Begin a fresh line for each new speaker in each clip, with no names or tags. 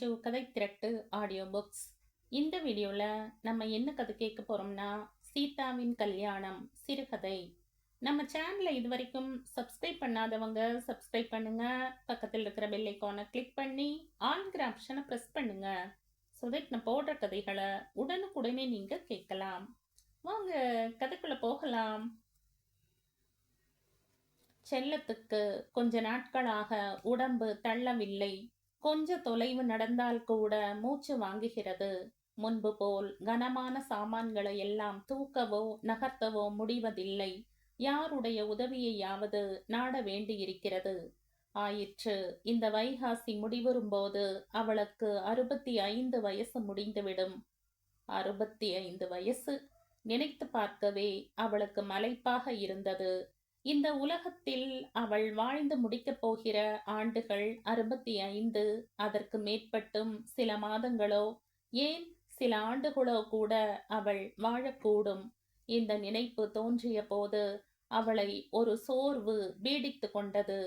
To கதை திரட்டு audio books இந்த வீடியோவில் நம்ம என்ன கதை கேட்க போகிறோம்னா சீதாவின் கல்யாணம் சிறுகதை. நம்ம சேனலை இது வரைக்கும் சப்ஸ்கிரைப் பண்ணாதவங்க சப்ஸ்கிரைப் பண்ணுங்க. பக்கத்தில் இருக்கிற பெல் ஐக்கானை கிளிக் பண்ணி ஆன்கிற ஆப்ஷனை ப்ரெஸ் பண்ணுங்க. ஸோ தட் நான் போடுற கதைகளை உடனுக்குடனே நீங்கள் கேட்கலாம். வாங்க கதைக்குள்ளே போகலாம். செல்லத்துக்கு கொஞ்ச நாட்களாக உடம்பு தள்ளவில்லை. கொஞ்ச தொலைவு நடந்தால் கூட மூச்சு வாங்குகிறது. முன்பு போல் கனமான சாமான்களை எல்லாம் தூக்கவோ நகர்த்தவோ முடிவதில்லை. யாருடைய உதவியையாவது நாட வேண்டியிருக்கிறது. ஆயிற்று. இந்த வைகாசி முடிவரும்போது அவளுக்கு அறுபத்தி ஐந்து வயசு முடிந்துவிடும். அறுபத்தி ஐந்து வயசு? நினைத்து பார்க்கவே அவளுக்கு மலைப்பாக இருந்தது. இந்த உலகத்தில் அவள் வாழ்ந்து முடிக்கப் போகிற ஆண்டுகள் அறுபத்தி ஐந்து அதற்கு மேற்பட்டும் சில மாதங்களோ ஏன் சில ஆண்டுகளோ கூட அவள் வாழக்கூடும் இந்த நினைப்பு தோன்றிய போது அவளை ஒரு சோர்வு பீடித்து கொண்டது.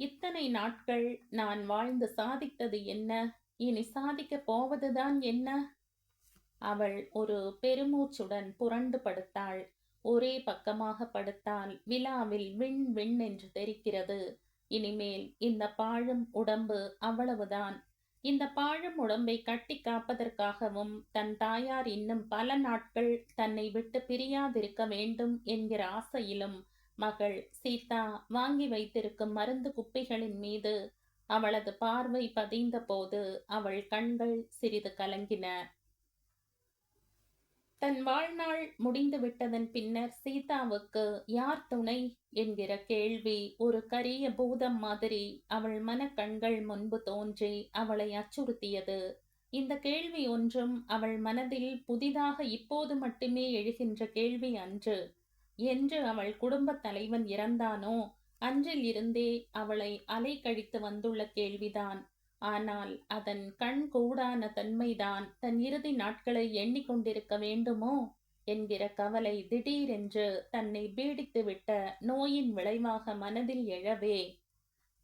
இத்தனை நாட்கள் நான் வாழ்ந்து சாதித்தது என்ன? இனி சாதிக்கப் போவதுதான் என்ன? அவள் ஒரு பெருமூச்சுடன் புரண்டு படுத்தாள். ஒரே பக்கமாக படுத்தால் விழாவில் விண் விண் என்று தெரிக்கிறது இனிமேல் இந்த பாழும் உடம்பு அவ்வளவுதான். இந்த பாழும் உடம்பை கட்டி காப்பதற்காகவும் தன் தாயார் இன்னும் பல நாட்கள் தன்னை விட்டு பிரியாதிருக்க வேண்டும் என்கிற ஆசையிலும் மகள் சீதா வாங்கி வைத்திருக்கும் மருந்து குப்பைகளின் மீது அவளது பார்வை பதிந்த போது அவள் கண்கள் சிறிது கலங்கின. தன் வாழ்நாள் முடிந்து விட்டதன் பின்னர் சீதாவுக்கு யார் துணை? என்கிற கேள்வி ஒரு கரிய பூதம் மாதிரி அவள் மனக்கண்கள் முன்பு தோன்றி அவளை அச்சுறுத்தியது. இந்த கேள்வி ஒன்றும் அவள் மனதில் புதிதாக இப்போது மட்டுமே எழுகின்ற கேள்வி அன்று. என்று அவள் குடும்பத் தலைவன் இறந்தானோ? அன்றில் இருந்தே அவளை அலை கழித்து வந்துள்ள கேள்விதான். ஆனால் அதன் கண் கூடான தன்மைதான் தன் இறுதி நாட்களை எண்ணிக்கொண்டிருக்க வேண்டுமோ என்கிற கவலை திடீரென்று தன்னை பீடித்துவிட்ட நோயின் விளைவாக மனதில் எழவே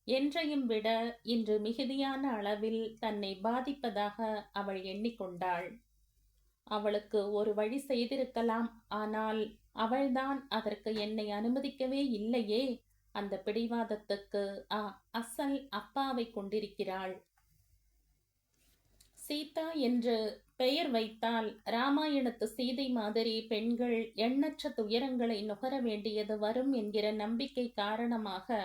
என்றையும் விட இன்று மிகுதியான அளவில் தன்னை பாதிப்பதாக அவள் எண்ணிக்கொண்டாள். அவளுக்கு ஒரு வழி செய்திருக்கலாம் ஆனால் அவள்தான் அதற்கு என்னை அனுமதிக்கவே இல்லையே. அந்த பிடிவாதத்துக்கு ஆ அசல் அப்பாவை கொண்டிருக்கிறாள். சீதா என்று பெயர் வைத்தால் ராமாயணத்து சீதை மாதிரி பெண்கள் எண்ணற்ற துயரங்களை நுகர வேண்டியது வரும் என்கிற நம்பிக்கை காரணமாக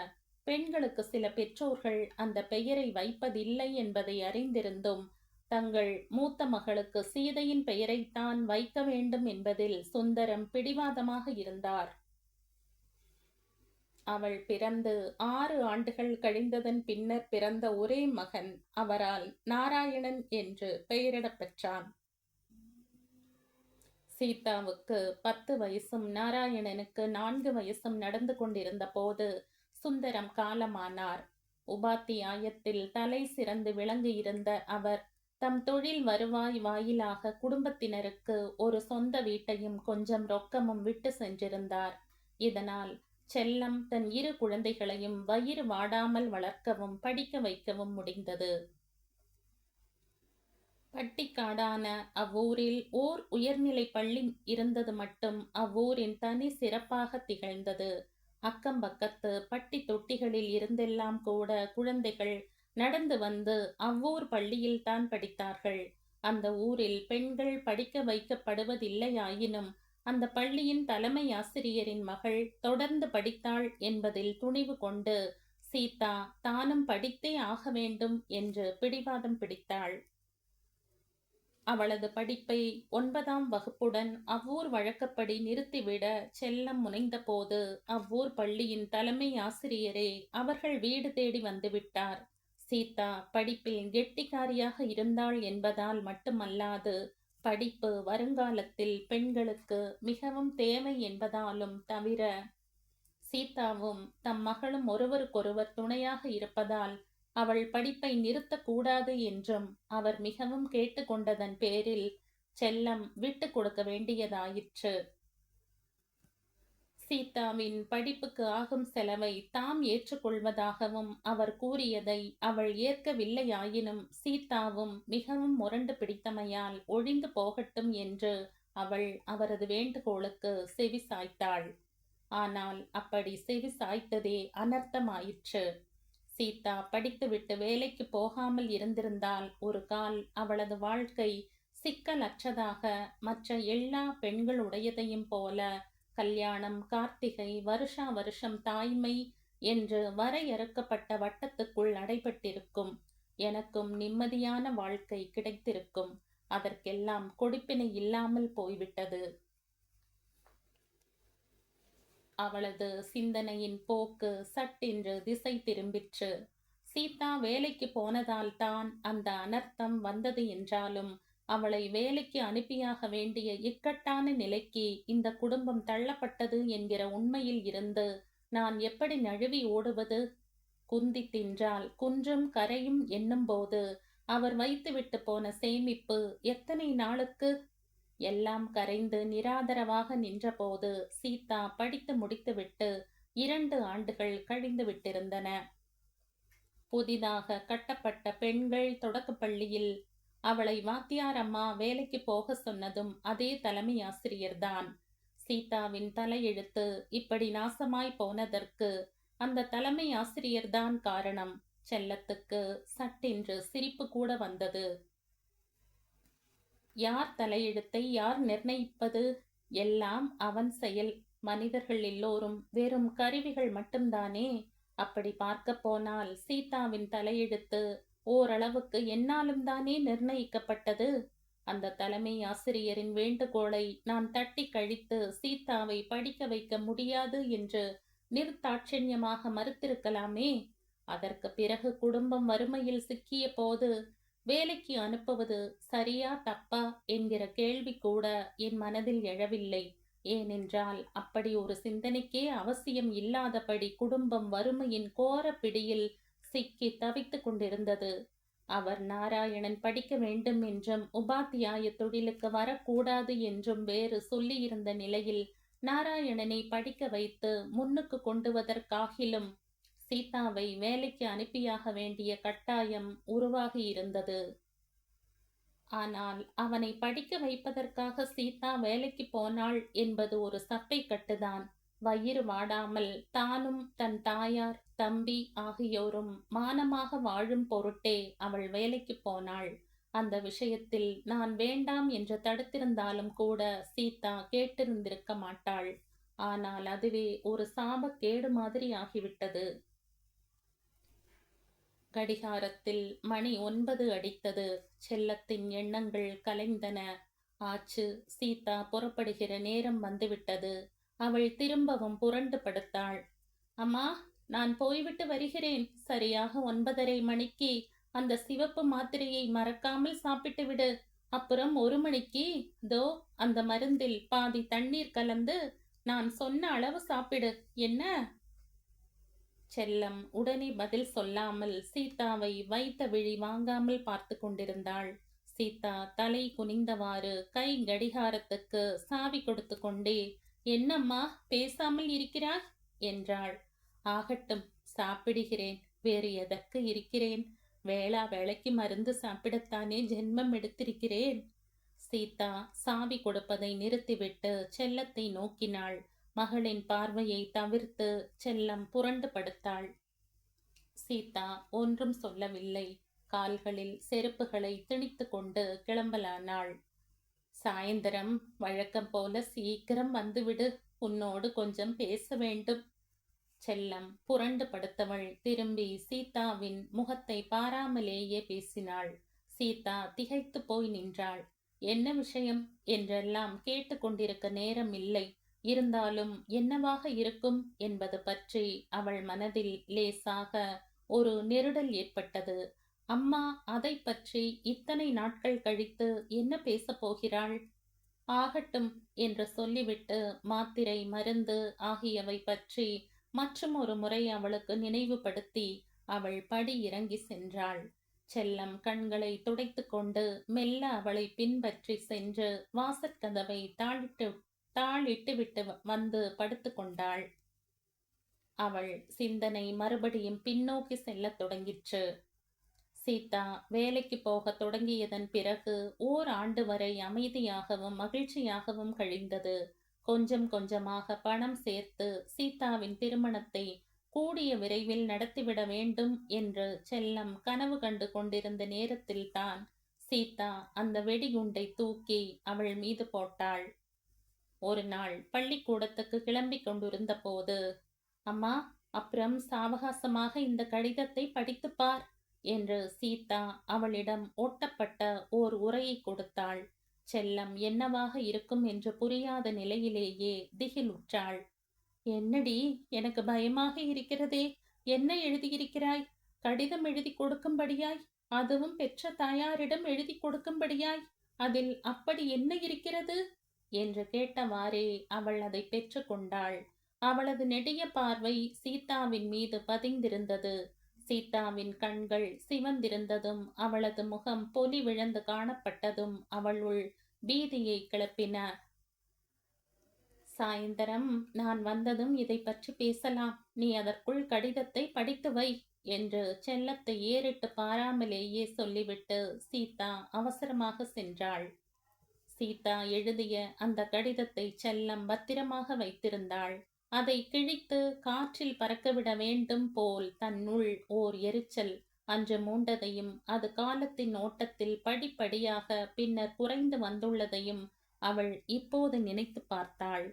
பெண்களுக்கு சில பெற்றோர்கள் அந்த பெயரை வைப்பதில்லை என்பதை அறிந்திருந்தும் தங்கள் மூத்த மகளுக்கு சீதையின் பெயரைத்தான் வைக்க வேண்டும் என்பதில் சுந்தரம் பிடிவாதமாக இருந்தார். அவள் பிறந்து ஆறு ஆண்டுகள் கழிந்ததன் பின்னர் பிறந்த ஒரே மகன் அவரால் நாராயணன் என்று பெயரிடப் பெற்றான். சீதாவுக்கு பத்து வயசும் நாராயணனுக்கு நான்கு வயசும் நடந்து கொண்டிருந்த போது சுந்தரம் காலமானார். உபாத்தியாயத்தில் தலை சிறந்து விளங்கியிருந்த அவர் தம் தொழில் வருவாய் வாயிலாக குடும்பத்தினருக்கு ஒரு சொந்த வீட்டையும் கொஞ்சம் ரொக்கமும் விட்டு சென்றிருந்தார். இதனால் செல்லம் தன் இரு குழந்தைகளையும் வயிறு வாடாமல் வளர்க்கவும் படிக்க வைக்கவும் முடிந்தது. பட்டிக்காடான அவ்வூரில் ஓர் உயர்நிலை பள்ளி இருந்தது மட்டும் அவ்வூரின் தனி சிறப்பாக திகழ்ந்தது. அக்கம் பக்கத்து பட்டி தொட்டிகளில் இருந்தெல்லாம் கூட குழந்தைகள் நடந்து வந்து அவ்வூர் பள்ளியில் தான் படித்தார்கள். அந்த ஊரில் பெண்கள் படிக்க வைக்கப்படுவதில்லையாயினும் அந்த பள்ளியின் தலைமை ஆசிரியரின் மகள் தொடர்ந்து படித்தாள் என்பதில் துணிவு கொண்டு சீதா தானும் படித்தே ஆக வேண்டும் என்று பிடிவாதம் பிடித்தாள். அவளது படிப்பை ஒன்பதாம் வகுப்புடன் அவ்வூர் வழக்கப்படி நிறுத்திவிட செல்லம் முனைந்தபோது அவ்வூர் பள்ளியின் தலைமை ஆசிரியரே அவர்கள் வீடு தேடி வந்துவிட்டார் சீதா படிப்பில் கெட்டிக்காரியாக இருந்தாள் என்பதால் மட்டுமல்லாது படிப்பு வருங்காலத்தில் பெண்களுக்கு மிகவும் தேவை என்பதாலும் தவிர சீதாவும் தம் மகளும் ஒருவருக்கொருவர் துணையாக இருப்பதால் அவள் படிப்பை நிறுத்தக்கூடாது என்றும் அவர் மிகவும் கேட்டுக்கொண்டதன் பேரில் செல்லம் விட்டு கொடுக்க வேண்டியதாயிற்று. சீதாவின் படிப்புக்கு ஆகும் செலவை தாம் ஏற்றுக்கொள்வதாகவும் அவர் கூறியதை அவள் ஏற்கவில்லையாயினும் சீதாவும் மிகவும் முரண்டு பிடித்தமையால் ஒழிந்து போகட்டும் என்று அவள் அவரது வேண்டுகோளுக்கு செவி சாய்த்தாள். ஆனால் அப்படி செவி சாய்த்ததே அனர்த்தமாயிற்று. சீதா படித்துவிட்டு வேலைக்கு போகாமல் இருந்திருந்தால் ஒரு கால் அவளது வாழ்க்கை சிக்கலற்றதாக மற்ற எல்லா பெண்களுடையதையும் போல கல்யாணம் கார்த்திகை வருஷா வருஷம் தாய்மை என்று வரையறுக்கப்பட்ட வட்டத்துக்குள் அடைபட்டிருக்கும் எனக்கும் நிம்மதியான வாழ்க்கை கிடைத்திருக்கும். அதற்கெல்லாம் கொடுப்பினை இல்லாமல் போய்விட்டது. அவளது சிந்தனையின் போக்கு சட்டென்று திசை திரும்பிற்று. சீதா வேலைக்கு போனதால் தான் அந்த அனர்த்தம் வந்தது என்றாலும் அவளை வேலைக்கு அனுப்பியாக வேண்டிய இக்கட்டான நிலைக்கு இந்த குடும்பம் தள்ளப்பட்டது என்கிற உண்மையில் இருந்து நான் எப்படி நழுவி ஓடுவது? குந்தி தின்றால் குன்றும் கரையும் என்னும்போது அவர் வைத்துவிட்டு போன சேமிப்பு எத்தனை நாளுக்கு? எல்லாம் கரைந்து நிராதரவாக நின்றபோது சீதா படித்து முடித்துவிட்டு இரண்டு ஆண்டுகள் கழிந்து விட்டிருந்தன. புதிதாக கட்டப்பட்ட பெண்கள் தொடக்கப்பள்ளியில் அவளை வாத்தியார் அம்மா வேலைக்கு போக சொன்னதும் அதே தலைமை ஆசிரியர்தான் சீதாவின் தலையெழுத்து இப்படி நாசமாய் போனதற்கு அந்த தலைமை ஆசிரியர்தான் காரணம். செல்லத்துக்கு சட்டென்று சிரிப்பு கூட வந்தது. யார் தலையெழுத்தை யார் நிர்ணயிப்பது? எல்லாம் அவன் செயல். மனிதர்கள் எல்லோரும் வெறும் கருவிகள் மட்டும்தானே? அப்படி பார்க்க போனால் சீதாவின் தலையெழுத்து ஓரளவுக்கு என்னாலும் தானே நிர்ணயிக்கப்பட்டது. அந்த தலைமை ஆசிரியரின் வேண்டுகோளை நான் தட்டி கழித்து சீதாவை படிக்க வைக்க முடியாது என்று நிர்தாட்சண்யமாக மறுத்திருக்கலாமே. அதற்கு பிறகு குடும்பம் வறுமையில் சிக்கிய போது வேலைக்கு அனுப்புவது சரியா தப்பா என்கிற கேள்வி கூட என் மனதில் எழவில்லை. ஏனென்றால் அப்படி ஒரு சிந்தனைக்கே அவசியம் இல்லாதபடி குடும்பம் வறுமையின் கோர பிடியில் சிக்கி தவித்து கொண்டிருந்தது. அவர் நாராயணன் படிக்க வேண்டும் என்றும் உபாத்தியாய தொழிலுக்கு வரக்கூடாது என்றும் வேறு சொல்லியிருந்த நிலையில் நாராயணனை படிக்க வைத்து முன்னுக்கு கொண்டுவதற்காகிலும் சீதாவை வேலைக்கு அனுப்பியாக வேண்டிய கட்டாயம் உருவாகி இருந்தது. ஆனால் அவனை படிக்க வைப்பதற்காக சீதா வேலைக்கு போனாள் என்பது ஒரு சப்பை கட்டுதான். வயிறு வாடாமல் தானும் தன் தாயார் தம்பி ஆகியோரும் மானமாக வாழும் பொருட்டே அவள் வேலைக்கு போனாள். அந்த விஷயத்தில் நான் வேண்டாம் என்று தடுத்திருந்தாலும் கூட சீதா கேட்டிருந்திருக்க மாட்டாள். ஆனால் அதுவே ஒரு சாபக்கேடு மாதிரி ஆகிவிட்டது. கடிகாரத்தில் மணி ஒன்பது அடித்தது. செல்லத்தின் எண்ணங்கள் கலைந்தன. ஆச்சு சீதா புறப்படுகிற நேரம் வந்துவிட்டது. அவள் திரும்பவும் புரண்டு படுத்தாள். அம்மா நான் போய்விட்டு வருகிறேன். சரியாக ஒன்பதரை மணிக்கு அந்த சிவப்பு மாத்திரையை மறக்காமல் சாப்பிட்டு விடு. அப்புறம் ஒரு மணிக்கு தோ அந்த மருந்தில் பாதி தண்ணீர் கலந்து நான் சொன்ன அளவு சாப்பிடு. என்ன? செல்லம் உடனே பதில் சொல்லாமல் சீதாவை வைத்த விழி வாங்காமல் பார்த்து கொண்டிருந்தாள். சீதா தலை குனிந்தவாறு கை கடிகாரத்துக்கு சாவி கொடுத்து கொண்டே என்னம்மா பேசாமல் இருக்கிறாய்? என்றாள். ஆகட்டும் சாப்பிடுகிறேன். வேறு எதற்கு இருக்கிறேன்? வேளா வேலைக்கு மருந்து சாப்பிடத்தானே ஜென்மம் எடுத்திருக்கிறேன்? சீதா சாவி கொடுப்பதை நிறுத்திவிட்டு செல்லத்தை நோக்கினாள். மகளின் பார்வையை தவிர்த்து செல்லம் புரண்டு படுத்தாள். சீதா ஒன்றும் சொல்லவில்லை. கால்களில் செருப்புகளை திணித்து கொண்டு கிளம்பலானாள். சாயந்தரம் வழக்கம் போல சீக்கிரம் வந்துவிடு. உன்னோடு கொஞ்சம் பேச வேண்டும். செல்லம் புரண்டு படுத்தவள் திரும்பி சீதாவின் முகத்தை பாராமலேயே பேசினாள். சீதா திகைத்து போய் நின்றாள். என்ன விஷயம் என்றெல்லாம் கேட்டுக்கொண்டிருக்க நேரம் இல்லை. இருந்தாலும் என்னவாக இருக்கும் என்பது பற்றி அவள் மனதில் லேசாக ஒரு நெருடல் ஏற்பட்டது. அம்மா அதை பற்றி இத்தனை நாட்கள் கழித்து என்ன பேசப் போகிறாள் ஆகட்டும் என்று சொல்லிவிட்டு மாத்திரை மருந்து ஆகியவை பற்றி மற்றும் ஒரு முறை அவளுக்கு நினைவுபடுத்தி அவள் படி இறங்கி சென்றாள். செல்லம் கண்களை துடைத்து கொண்டு மெல்ல அவளை பின்பற்றி சென்று வாசற்கதவை தாளிட்டு தாளிட்டு விட்டு வந்து படுத்து கொண்டாள். அவள் சிந்தனை மறுபடியும் பின்னோக்கி செல்லத் தொடங்கிற்று. சீதா வேலைக்கு போகத் தொடங்கியதன் பிறகு ஓர் ஆண்டு வரை அமைதியாகவும் மகிழ்ச்சியாகவும் கழிந்தது. கொஞ்சம் கொஞ்சமாக பணம் சேர்த்து சீதாவின் திருமணத்தை கூடிய விரைவில் நடத்திவிட வேண்டும் என்று செல்லம் கனவு கண்டு கொண்டிருந்த நேரத்தில்தான் சீதா அந்த வெடிகுண்டை தூக்கி அவள் மீது போட்டாள். ஒரு நாள் பள்ளிக்கூடத்துக்கு கிளம்பி கொண்டிருந்த போது அம்மா அப்புறம் சாவகாசமாக இந்த கடிதத்தை படித்துப் பார் என்று சீதா அவளிடம் ஒட்டப்பட்ட ஓர் உரையை கொடுத்தாள். செல்லம் என்னவாக இருக்கும் என்று புரியாத நிலையிலேயே திகில் உற்றாள் என்னடி எனக்கு பயமாக இருக்கிறதே? என்ன எழுதியிருக்கிறாய்? கடிதம் எழுதி கொடுக்கும்படியாய்? அதுவும் பெற்ற தாயாரிடம் எழுதி கொடுக்கும்படியாய்? அதில் அப்படி என்ன இருக்கிறது? என்று கேட்டவாறே அவள் அதை பெற்றுக்கொண்டாள். அவளது நெடிய பார்வை சீதாவின் மீது பதிந்திருந்தது. சீதாவின் கண்கள் சிவந்திருந்ததும் அவளது முகம் பொலி விழந்து காணப்பட்டதும் அவளுள் பீதியை கிளப்பின. சாயந்தரம் நான் வந்ததும் இதை பற்றி பேசலாம். நீ அதற்குள் கடிதத்தை படித்து வை என்று செல்லத்தை ஏறிட்டு பாராமலேயே சொல்லிவிட்டு சீதா அவசரமாக சென்றாள். சீதா எழுதிய அந்த கடிதத்தை செல்லம் பத்திரமாக வைத்திருந்தாள். அதை கிழித்து காற்றில் பறக்கவிட வேண்டும் போல் தன்னுள் ஓர் எரிச்சல் அன்று மூண்டதையும் அது காலத்தின் ஓட்டத்தில் படிப்படியாக பின்னர் குறைந்து வந்துள்ளதையும் அவள் இப்போது நினைத்து பார்த்தாள்.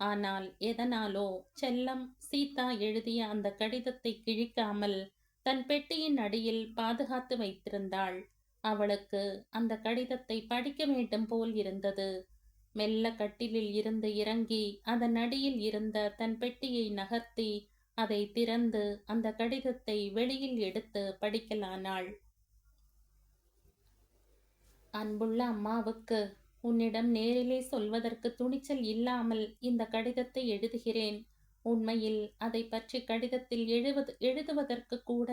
ஆனால் எதனாலோ செல்லம் சீதா எழுதிய அந்த கடிதத்தை கிழிக்காமல் தன் பெட்டியின் அடியில் பாதுகாத்து வைத்திருந்தாள். அவளுக்கு அந்த கடிதத்தை படிக்க வேண்டும் போல் இருந்தது. மெல்ல கட்டிலில் இருந்து இறங்கி அதன் அடியில் இருந்த தன் பெட்டியை நகர்த்தி அதை திறந்து அந்த கடிதத்தை வெளியில் எடுத்து படிக்கலானாள். அன்புள்ள அம்மாவுக்கு உன்னிடம் நேரிலே சொல்வதற்கு துணிச்சல் இல்லாமல் இந்த கடிதத்தை எழுதுகிறேன். உண்மையில் அதை பற்றி கடிதத்தில் எழுவது எழுதுவதற்கு கூட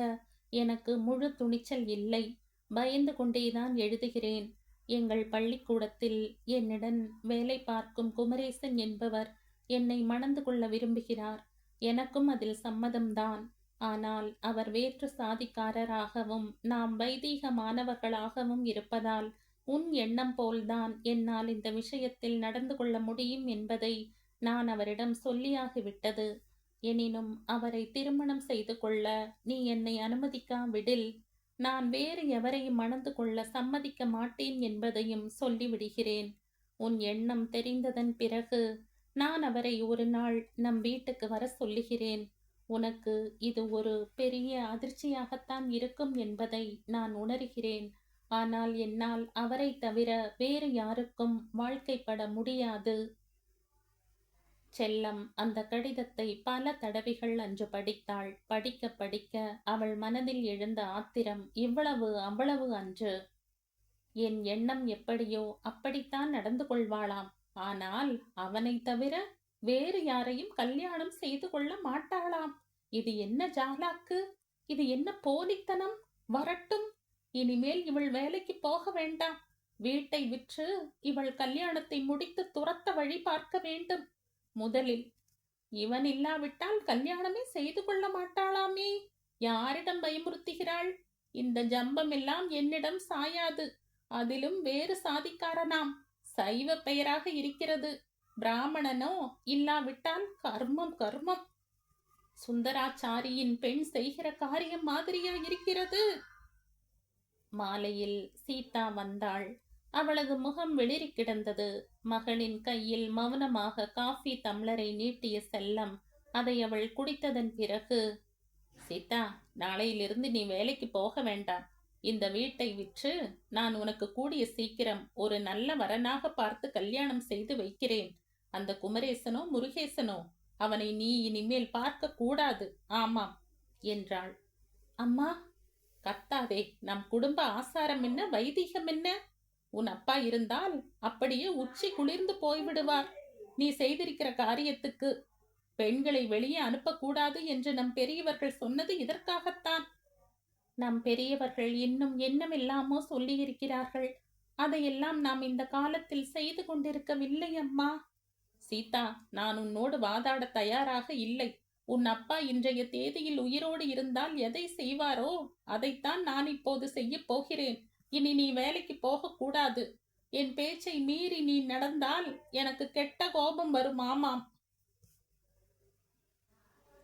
எனக்கு முழு துணிச்சல் இல்லை. பயந்து கொண்டேதான் எழுதுகிறேன். எங்கள் பள்ளிக்கூடத்தில் என்னுடன் வேலை பார்க்கும் குமரேசன் என்பவர் என்னை மணந்து கொள்ள விரும்புகிறார். எனக்கும் அதில் சம்மதம்தான். ஆனால் அவர் வேற்று சாதிக்காரராகவும் நாம் வைதீக மாணவர்களாகவும் இருப்பதால் உன் எண்ணம் போல்தான் என்னால் இந்த விஷயத்தில் நடந்து கொள்ள முடியும் என்பதை நான் அவரிடம் சொல்லியாகிவிட்டது. எனினும் அவரை திருமணம் செய்து கொள்ள நீ என்னை அனுமதிக்காவிடில் நான் வேறு எவரையும் மணந்து கொள்ள சம்மதிக்க மாட்டேன் என்பதையும் சொல்லிவிடுகிறேன். உன் எண்ணம் தெரிந்ததன் பிறகு நான் அவரை ஒரு நாள் நம் வீட்டுக்கு வர சொல்லுகிறேன். உனக்கு இது ஒரு பெரிய அதிர்ச்சியாகத்தான் இருக்கும் என்பதை நான் உணர்கிறேன். ஆனால் என்னால் அவரை தவிர வேறு யாருக்கும் வாழ்க்கைப்பட முடியாது. செல்லம் அந்த கடிதத்தை பல தடவைகள் அன்று படித்தாள். படிக்க படிக்க அவள் மனதில் எழுந்த ஆத்திரம் இவ்வளவு அவ்வளவு அன்று. என் எண்ணம் எப்படியோ அப்படித்தான் நடந்து கொள்வாளாம். ஆனால் அவனை தவிர வேறு யாரையும் கல்யாணம் செய்து கொள்ள மாட்டாளாம். இது என்ன ஜாலாக்கு? இது என்ன போலித்தனம்? வரட்டும். இனிமேல் இவள் வேலைக்கு போக வேண்டாம். வீட்டை விற்று இவள் கல்யாணத்தை முடித்து துரத்த வழி பார்க்க வேண்டும். முதலில் இவன் இல்லாவிட்டால் கல்யாணமே செய்து கொள்ள மாட்டாளாமே? யாரிடம் பயமுறுத்துகிறாள்? இந்த ஜம்பம் எல்லாம் என்னிடம் சாயாது. அதிலும் வேறு சாதிக்காரனாம். சைவ பெயராக இருக்கிறது. பிராமணனோ இல்லாவிட்டால் கர்மம் கர்மம். சுந்தராச்சாரியின் பெண் செய்கிற காரியம் மாதிரியா இருக்கிறது மாலையில் சீதா வந்தாள். அவளது முகம் வெளிரி கிடந்தது. மகளின் கையில் மௌனமாக காஃபி தம்ளரை நீட்டிய செல்லம் அதை அவள் குடித்ததன் பிறகு சீதா நாளையிலிருந்து நீ வேலைக்கு போக வேண்டாம். இந்த வீட்டை விற்று நான் உனக்கு கூடிய சீக்கிரம் ஒரு நல்ல வரனாக பார்த்து கல்யாணம் செய்து வைக்கிறேன். அந்த குமரேசனோ முருகேசனோ அவனை நீ இனிமேல் பார்க்க கூடாது. ஆமாம் என்றாள். அம்மா கத்தாதே நம் குடும்ப ஆசாரம் என்ன? வைதீகம் என்ன? உன் அப்பா இருந்தால் அப்படியே உச்சி குளிர்ந்து போய்விடுவார். நீ செய்திருக்கிற காரியத்துக்கு பெண்களை வெளியே அனுப்பக்கூடாது என்று நம் பெரியவர்கள் சொன்னது இதற்காகத்தான். நம் பெரியவர்கள் இன்னும் என்னமெல்லாமோ சொல்லியிருக்கிறார்கள். அதையெல்லாம் நாம் இந்த காலத்தில் செய்து கொண்டிருக்கவில்லை அம்மா. சீதா நான் உன்னோடு வாதாட தயாராக இல்லை. உன் அப்பா இன்றைய தேதியில் உயிரோடு இருந்தால் எதை செய்வாரோ அதைத்தான் நான் இப்போது செய்யப் போகிறேன். இனி நீ வேலைக்கு போகக்கூடாது. என் பேச்சை மீறி நீ நடந்தால் எனக்கு கெட்ட கோபம் வரும் ஆமாம்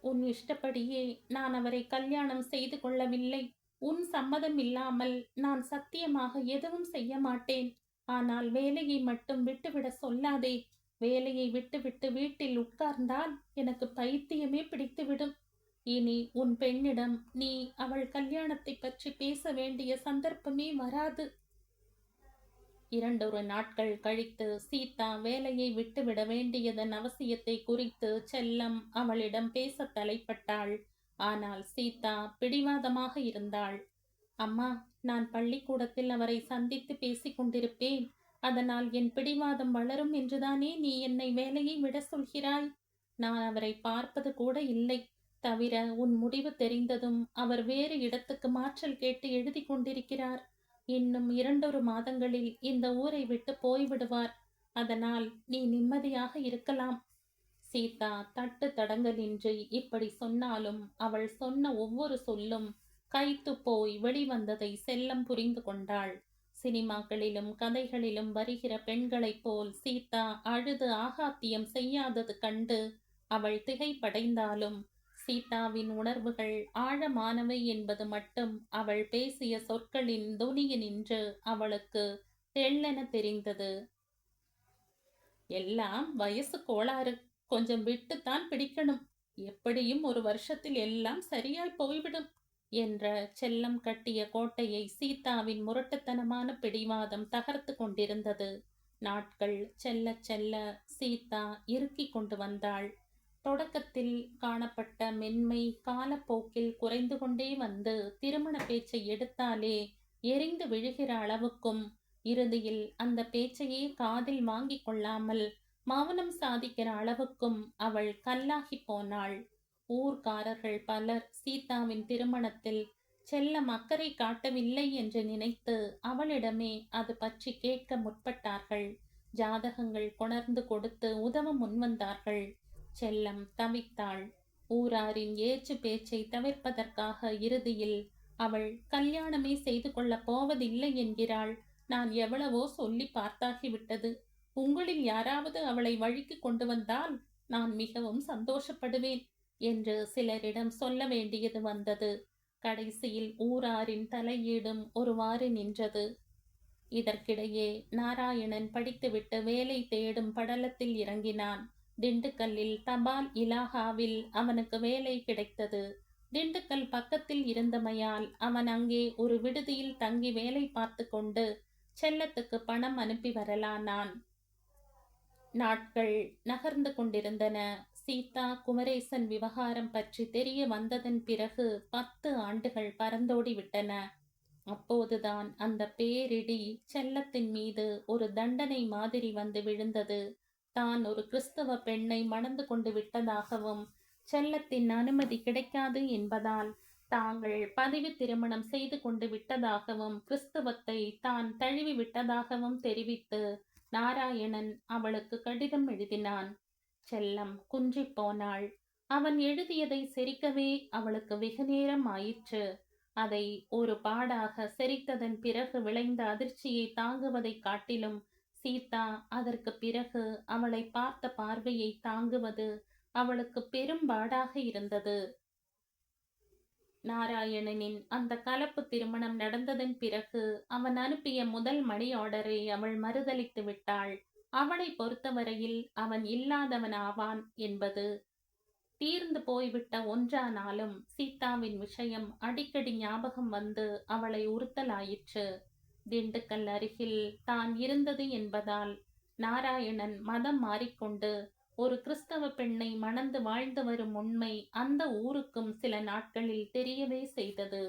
உன் இஷ்டப்படியே நான் அவரை கல்யாணம் செய்து கொள்ளவில்லை. உன் சம்மதம் இல்லாமல் நான் சத்தியமாக எதுவும் செய்ய மாட்டேன். ஆனால் வேலையை மட்டும் விட்டுவிட சொல்லாதே. வேலையை விட்டுவிட்டு வீட்டில் உட்கார்ந்தால் எனக்கு பைத்தியமே பிடித்துவிடும். இனி உன் பெண்ணிடம் நீ அவள் கல்யாணத்தை பற்றி பேச வேண்டிய சந்தர்ப்பமே வராது. இரண்டொரு நாட்கள் கழித்து சீதா வேலையை விட்டுவிட வேண்டியதன் அவசியத்தை குறித்து செல்லம் அவளிடம் பேச தலைப்பட்டாள். ஆனால் சீதா பிடிவாதமாக இருந்தாள். அம்மா நான் பள்ளிக்கூடத்தில் அவரை சந்தித்து பேசிக் கொண்டிருப்பேன். அதனால் என் பிடிவாதம் வளரும் என்றுதானே நீ என்னை வேலையை விட சொல்கிறாய்? நான் அவரை பார்ப்பது கூட இல்லை. தவிர உன் முடிவு தெரிந்ததும் அவர் வேறு இடத்துக்கு மாற்றல் கேட்டு எழுதி கொண்டிருக்கிறார். இன்னும் இரண்டொரு மாதங்களில் இந்த ஊரை விட்டு போய்விடுவார். அதனால் நீ நிம்மதியாக இருக்கலாம். சீதா தட்டு தடங்கலின்றி இப்படி சொன்னாலும் அவள் சொன்ன ஒவ்வொரு சொல்லும் கைத்து போய் வெளிவந்ததை செல்லம் புரிந்து கொண்டாள். சினிமாக்களிலும் கதைகளிலும் வருகிற பெண்களைப் போல் சீதா அழுது ஆகாத்தியம் செய்யாதது கண்டு அவள் திகைப்படைந்தாலும் சீதாவின் உணர்வுகள் ஆழமானவை என்பது மட்டும் அவள் பேசிய சொற்களின் துணியினின்று அவளுக்கு தெள்ளென தெரிந்தது. எல்லாம் வயசு கோளாறு. கொஞ்சம் விட்டுத்தான் பிடிக்கணும். எப்படியும் ஒரு வருஷத்தில் எல்லாம் சரியாய் போய்விடும் என்ற செல்லம் கட்டிய கோட்டையை சீதாவின் முரட்டுத்தனமான பிடிவாதம் தகர்த்து கொண்டிருந்தது. நாட்கள் செல்ல செல்ல சீதா இறுக்கி கொண்டு வந்தாள். தொடக்கத்தில் காணப்பட்ட மென்மை காலப்போக்கில் குறைந்து கொண்டே வந்து திருமண பேச்சை எடுத்தாலே எரிந்து விழுகிற அளவுக்கும் இறுதியில் அந்த பேச்சையே காதில் வாங்கிக் கொள்ளாமல் மௌனம் சாதிக்கிற அளவுக்கும் அவள் கல்லாகி போனாள். ஊர்க்காரர்கள் பலர் சீதாவின் திருமணத்தில் செல்லம் அக்கறை காட்டவில்லை என்று நினைத்து அவளிடமே அது பற்றி கேட்க முற்பட்டார்கள். ஜாதகங்கள் கொணர்ந்து கொடுத்து உதவ முன்வந்தார்கள். செல்லம் தவித்தாள். ஊராரின் ஏச்சு பேச்சை தவிர்ப்பதற்காக இறுதியில் அவள் கல்யாணமே செய்து கொள்ளப் போவதில்லை என்கிறாள். நான் எவ்வளவோ சொல்லி பார்த்தாகிவிட்டது உங்களில் யாராவது அவளை வழிக்கு கொண்டு வந்தால் நான் மிகவும் சந்தோஷப்படுவேன் என்று சிலரிடம் சொல்ல வேண்டியது வந்தது. கடைசியில் ஊராரின் தலையீடும் ஒருவாறு நின்றது. இதற்கிடையே நாராயணன் படித்துவிட்டு வேலை தேடும் படலத்தில் இறங்கினான். திண்டுக்கல்லில் தபால் இலாகாவில் அவனுக்கு வேலை கிடைத்தது. திண்டுக்கல் பக்கத்தில் இருந்தமையால் அவன் அங்கே ஒரு விடுதியில் தங்கி வேலை பார்த்து கொண்டு செல்லத்துக்கு பணம் அனுப்பி வரலானான். நாட்கள் நகர்ந்து கொண்டிருந்தன. சீதா குமரேசன் விவகாரம் பற்றி தெரிய வந்ததன் பிறகு பத்து ஆண்டுகள் பறந்தோடி விட்டன. அப்போதுதான் அந்த பேரிடி செல்லத்தின் மீது ஒரு தண்டனை மாதிரி வந்து விழுந்தது. தான் ஒரு கிறிஸ்தவ பெண்ணை மணந்து கொண்டு விட்டதாகவும் செல்லத்தின் அனுமதி கிடைக்காது என்பதால் தாங்கள் பதிவு திருமணம் செய்து கொண்டு விட்டதாகவும் கிறிஸ்தவத்தை தான் தழுவி விட்டதாகவும் தெரிவித்து நாராயணன் அவளுக்கு கடிதம் எழுதினான். செல்லம் குன்றிப் போனாள். அவன் எழுதியதை செரிக்கவே அவளுக்கு வெகு நேரம் ஆயிற்று. அதை ஒரு பாடாக செரித்ததன் பிறகு விளைந்த அதிர்ச்சியை தாங்குவதைக் காட்டிலும் சீதா அதற்கு பிறகு அவளை பார்த்த பார்வையை தாங்குவது அவளுக்கு பெரும்பாடாக இருந்தது. நாராயணனின் அந்த கலப்பு திருமணம் நடந்ததன் பிறகு அவன் அனுப்பிய முதல் மணி ஆர்டரை அவள் மறுதளித்து விட்டாள். அவனை பொறுத்தவரையில் அவன் இல்லாதவன் ஆவான் என்பது தீர்ந்து போய்விட்ட ஒன்றானாலும் சீதாவின் விஷயம் அடிக்கடி ஞாபகம் வந்து அவளை உறுத்தலாயிற்று. திண்டுக்கல் அருகில் தான் இருந்தது என்பதால் நாராயணன் மதம் மாறிக்கொண்டு ஒரு கிறிஸ்தவ பெண்ணை மணந்து வாழ்ந்து வரும் உண்மை அந்த ஊருக்கும் சில நாட்களில் தெரியவே செய்தது.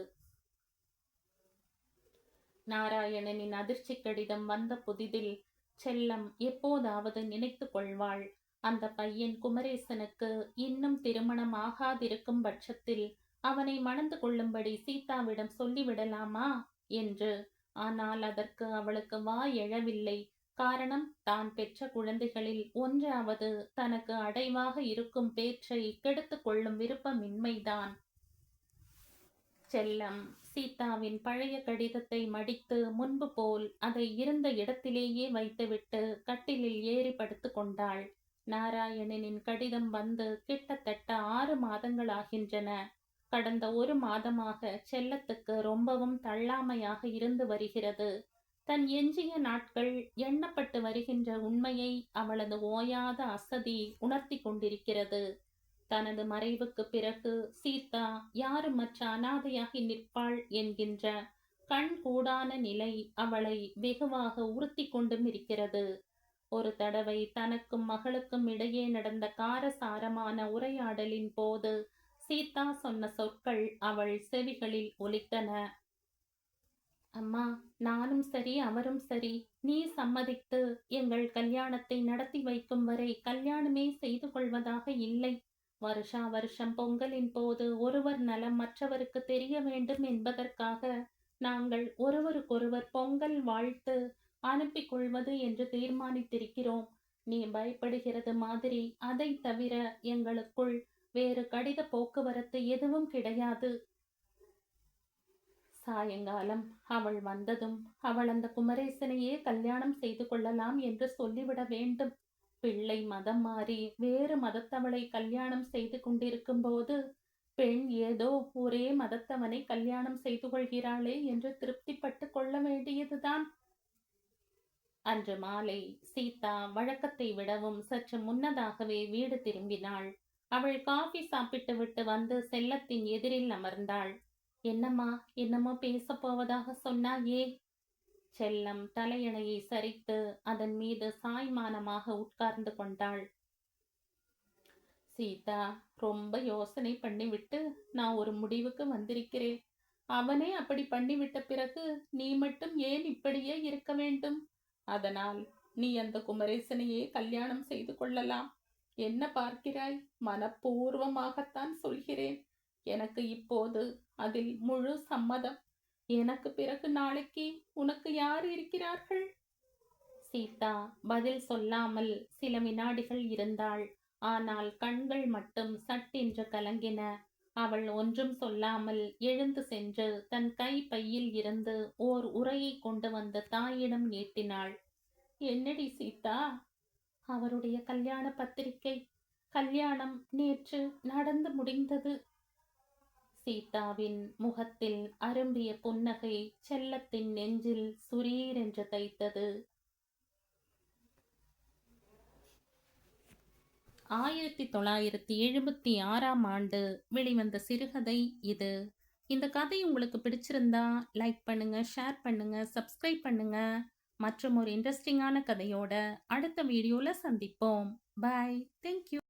நாராயணனின் அதிர்ச்சி கடிதம் வந்த புதிதில் செல்லம் எப்போதாவது நினைத்து கொள்வாள். அந்த பையன் குமரேசனுக்கு இன்னும் திருமணம் ஆகாதிருக்கும் பட்சத்தில் அவனை மணந்து கொள்ளும்படி சீதாவிடம் சொல்லிவிடலாமா? என்று ஆனால் அதற்கு அவளுக்கு வாய் எழவில்லை. காரணம் தான் பெற்ற குழந்தைகளில் ஒன்றாவது தனக்கு அடைவாக இருக்கும் பேற்றை கெடுத்துக் கொள்ளும் விருப்பமின்மைதான். செல்லம் சீதாவின் பழைய கடிதத்தை மடித்து முன்பு போல் அதை இருந்த இடத்திலேயே வைத்துவிட்டு கட்டிலில் ஏறி படுத்துக் கொண்டாள். நாராயணனின் கடிதம் வந்து கிட்டத்தட்ட ஆறு மாதங்களாகின்றன. கடந்த ஒரு மாதமாக செல்லத்துக்கு ரொம்பவும் தள்ளாமையாக இருந்து வருகிறது. தன் எஞ்சிய நாட்கள் எண்ணப்பட்டு வருகின்ற உண்மையை அவளது ஓயாத அசதி உணர்த்தி கொண்டிருக்கிறது. தனது மறைவுக்கு பிறகு சீதா யாருமற்ற அனாதையாகி நிற்பாள்? என்கின்ற கண் கூடான நிலை அவளை வெகுவாக உறுத்தி கொண்டும் இருக்கிறது. ஒரு தடவை தனக்கும் மகளுக்கும் இடையே நடந்த காரசாரமான உரையாடலின் போது சீதா சொன்ன சொற்கள் அவள் செவிகளில் ஒலித்தன. அம்மா நானும் சரி அவரும் சரி. நீ சம்மதித்து எங்கள் கல்யாணத்தை நடத்தி வைக்கும் வரை கல்யாணமே செய்து கொள்வதாக இல்லை. வருஷா வருஷம் பொங்கலின் போது ஒருவர் நலம் மற்றவருக்கு தெரிய வேண்டும் என்பதற்காக நாங்கள் ஒருவருக்கொருவர் பொங்கல் வாழ்த்து அனுப்பிக் கொள்வது என்று தீர்மானித்திருக்கிறோம். நீ பயப்படுகிறது மாதிரி அதை தவிர எங்களுக்குள் வேறு கடித போக்குவரத்து எதுவும் கிடையாது. சாயங்காலம் அவள் வந்ததும் அவள் அந்த குமரேசனையே கல்யாணம் செய்து கொள்ளலாம் என்று சொல்லிவிட வேண்டும். பிள்ளை மதம் மாறி வேறு மதத்தவளை கல்யாணம் செய்து கொண்டிருக்கும் போது பெண் ஏதோ ஒரே மதத்தவனை கல்யாணம் செய்து கொள்கிறாளே என்று திருப்திப்பட்டு கொள்ள வேண்டியதுதான். அன்று மாலை சீதா வழக்கத்தை விடவும் சற்று முன்னதாகவே வீடு திரும்பினாள். அவள் காஃபி சாப்பிட்டு விட்டு வந்து செல்லத்தின் எதிரில் அமர்ந்தாள். என்னம்மா என்னமோ பேசப் போவதாக சொன்னாயே? செல்லம் தலையணையை சரித்து அதன் மீது சாய்மானமாக உட்கார்ந்து கொண்டாள். சீதா ரொம்ப யோசனை பண்ணிவிட்டு நான் ஒரு முடிவுக்கு வந்திருக்கிறேன். அவனே அப்படி பண்ணிவிட்ட பிறகு நீ மட்டும் ஏன் இப்படியே இருக்க வேண்டும்? அதனால் நீ அந்த குமரேசனையே கல்யாணம் செய்து கொள்ளலாம். என்ன பார்க்கிறாய்? மனப்பூர்வமாகத்தான் சொல்கிறேன். எனக்கு இப்போது அதில் முழு சம்மதம். எனக்கு பிறகு நாளைக்கு உனக்கு யார் இருக்கிறார்கள்? சீதா பதில் சொல்லாமல் சில வினாடிகள் இருந்தாள். ஆனால் கண்கள் மட்டும் சட்டென்று கலங்கின. அவள் ஒன்றும் சொல்லாமல் எழுந்து சென்று தன் கை பையில் இருந்து ஓர் உரையை கொண்டு வந்த தாயிடம் நீட்டினாள். என்னடி சீதா? அவருடைய கல்யாண பத்திரிகை கல்யாணம் நேற்று நடந்து முடிந்தது. சீதாவின் முகத்தில் அரும்பிய புன்னகை செல்லத்தின் நெஞ்சில் சுரீரென்று தைத்தது. ஆயிரத்தி தொள்ளாயிரத்தி எழுபத்தி ஆறாம் ஆண்டு வெளிவந்த சிறுகதை இது. இந்த கதை உங்களுக்கு பிடிச்சிருந்தா லைக் பண்ணுங்க ஷேர் பண்ணுங்க சப்ஸ்கிரைப் பண்ணுங்க. மற்றும் ஒரு இன்ட்ரெஸ்டிங்கான கதையோட அடுத்த வீடியோல சந்திப்போம். Bye thank you